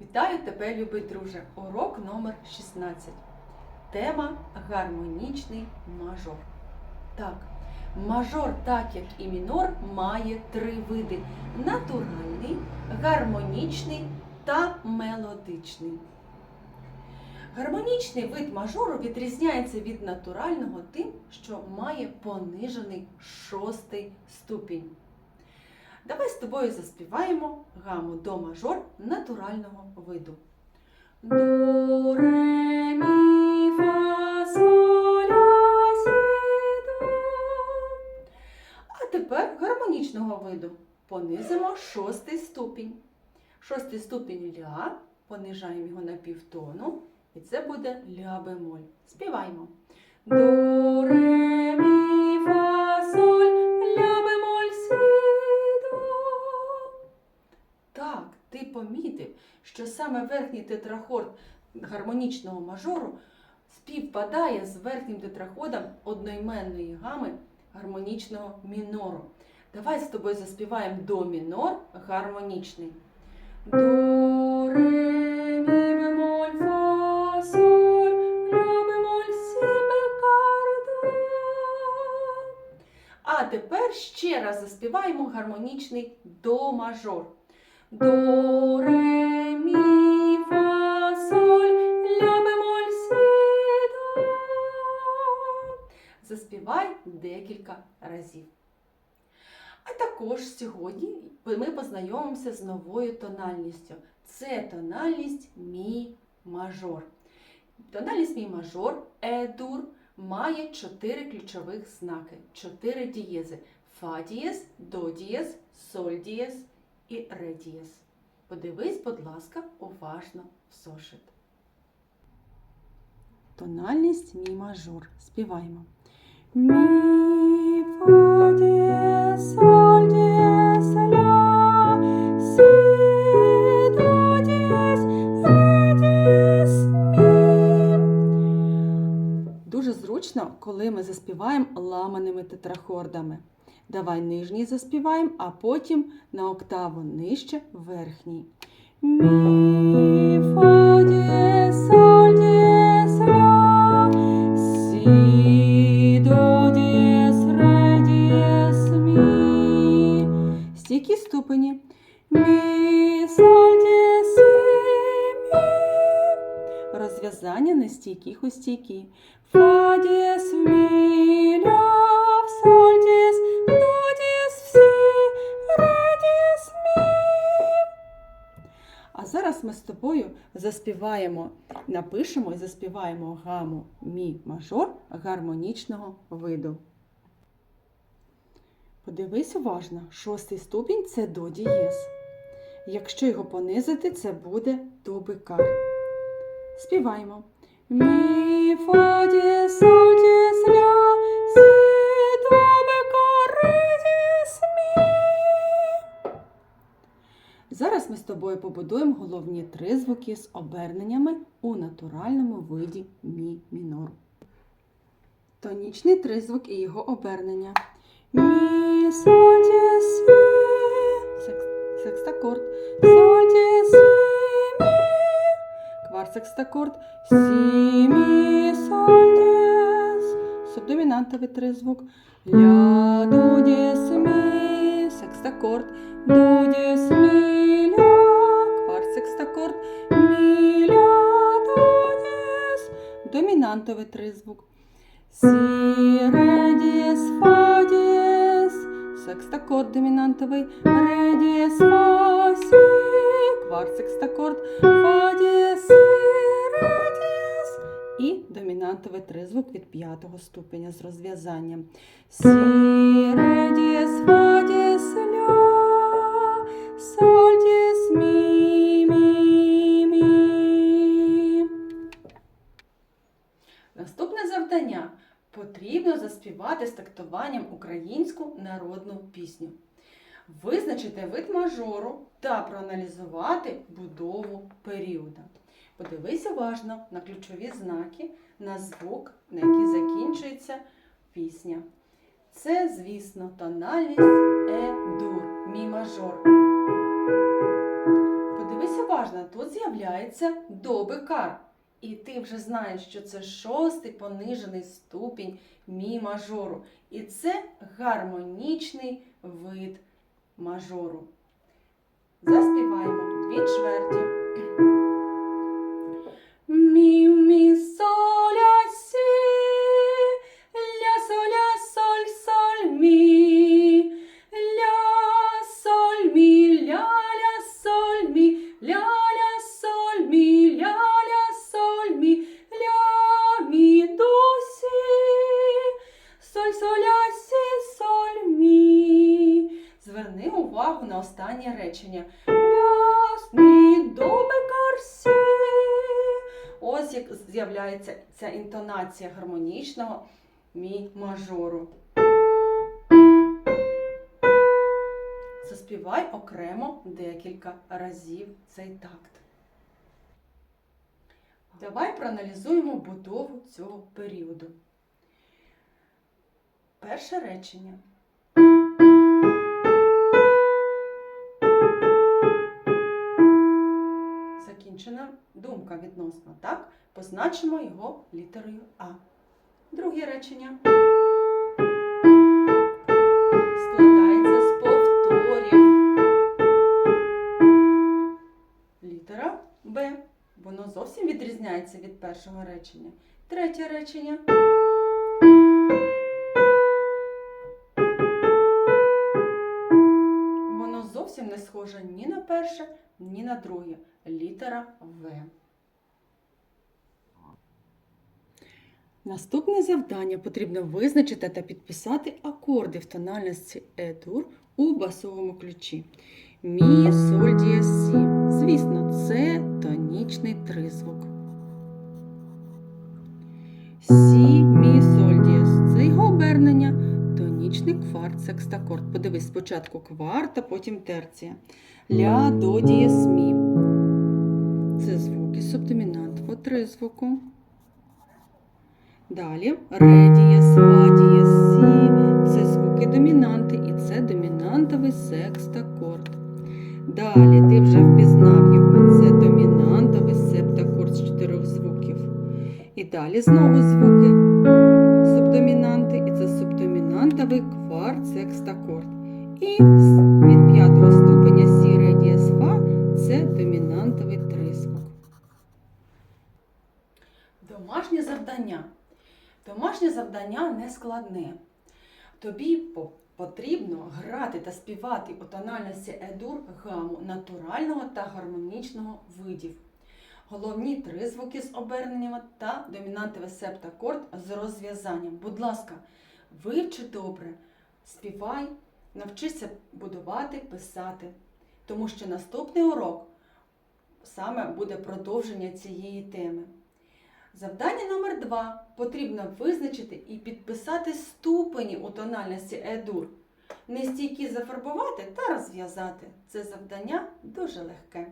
Вітаю тебе, любий друже! Урок номер 16. Тема гармонічний мажор. Так, мажор, так як і мінор, має три види: натуральний, гармонічний та мелодичний. Гармонічний вид мажору відрізняється від натурального тим, що має понижений шостий ступінь. Давай з тобою заспіваємо гаму до мажор натурального виду. До, ре, мі. А тепер гармонічного виду. Понизимо шостий ступінь. Шостий ступінь ля, понижаємо його на півтону, і це буде ля бемоль. Співаємо. До, ре, мі, помітив, що саме верхній тетрахорд гармонічного мажору співпадає з верхнім тетрахордом одноіменної гами гармонічного мінору. Давай з тобою заспіваємо до мінор гармонічний. До, ре, мі, бемоль, фа, соль, ля, бемоль, сі, бекар. А тепер ще раз заспіваємо гармонічний до мажор. До, ре, фа, соль, ля, бемоль. Заспівай декілька разів. А також сьогодні ми познайомимося з новою тональністю. Це тональність мі мажор. Тональність мі мажор Е-дур має чотири ключових знаки, чотири дієзи: фа дієз, до дієз, соль дієз і ре. Подивись, будь ласка, уважно в зошит. Тональність мі мажор. Співаємо. Мі, фа, дієз, соль, дієз, ля, мі. Дуже зручно, коли ми заспіваємо ламаними тетрахордами. Давай нижній заспіваємо, а потім на октаву нижче верхній. Мі, фа, дієз, соль, сі, до, дієз, ре. Стійкі ступені. Мі, соль, дієз, сі, мі. Розв'язання нестійких у стійкі. Фа, дієз, в мі, ля, соль, дієз, тобою заспіваємо, напишемо і заспіваємо гаму мі мажор гармонічного виду. Подивись уважно, шостий ступінь це до дієз. Якщо його понизити, це буде до бикар. Співаємо. Мі, фа, дієз, соль, дієз, Зараз ми з тобою побудуємо головні три звуки з оберненнями у натуральному виді мі мінор. Тонічний тризвук і його обернення. Мі, соль, дієз, сі. Секстакорд. Соль, дієз, сі, мі. Кварсекстакорд. Сі, мі, соль, дієз. Субдомінантовий тризвук. Ля, до, дієз, мі. Секстакорд. До, дієз, мі, ля. Кварсекстакорд. Мі, ля, до, дієз. Домінантовий тризвук. Сі, ре, дієз, фа, дієз. Секстакорд домінантовий. Ре, дієз, фа, сі. Кварсекстакорд. Фа, дієз, сі, ре, дієз. І домінантовий тризвук від п'ятого ступеня з розв'язанням. Сі, ре, Потрібно заспівати з тактуванням українську народну пісню. Визначити вид мажору та проаналізувати будову періоду. Подивись уважно на ключові знаки, на звук, на який закінчується пісня. Це, звісно, тональність Е-дур, мі мажор. Подивись уважно. тут з'являється до бикар. І ти вже знаєш, що це шостий понижений ступінь мі мажору. І це гармонічний вид мажору. Заспіваємо дві чверті. На останнє речення. Ля, мі, до, сі. Ось як з'являється ця інтонація гармонічного мі мажору. Заспівай окремо декілька разів цей такт. Давай проаналізуємо будову цього періоду. Перше речення. Думка відносно, так? Позначимо його літерою А. Друге речення. Складається з повторів. Літера Б. Воно зовсім відрізняється від першого речення. Третє речення. Воно зовсім не схоже ні на перше, ні на друге. Літера В. Наступне завдання потрібно визначити та підписати акорди в тональності Е-дур у басовому ключі. Мі, соль, дієс, сі. Звісно, це тонічний тризвук. Сі, мі, соль, дієс. Це його обернення. Тонічний кварт, секстакорд. Подивись, спочатку кварта, потім терція. Ля, до, дієс, мі. Це звуки субдомінант по тризвуку. Далі ре дієс, сі. Це звуки домінанти і це домінантовий секстакорд. Далі ти вже впізнав його. Це домінантовий септакорд з чотирьох звуків. І далі знову звуки завдання не складне. Тобі потрібно грати та співати у тональності едур гаму натурального та гармонічного видів. Головні три звуки з оберненнями та домінантовий септакорд з розв'язанням. Будь ласка, вивчи добре, співай, навчися будувати, писати. Тому що наступний урок саме буде продовження цієї теми. Завдання номер два. Потрібно визначити і підписати ступені у тональності Е-дур. Нестійкі зафарбувати та розв'язати. Це завдання дуже легке.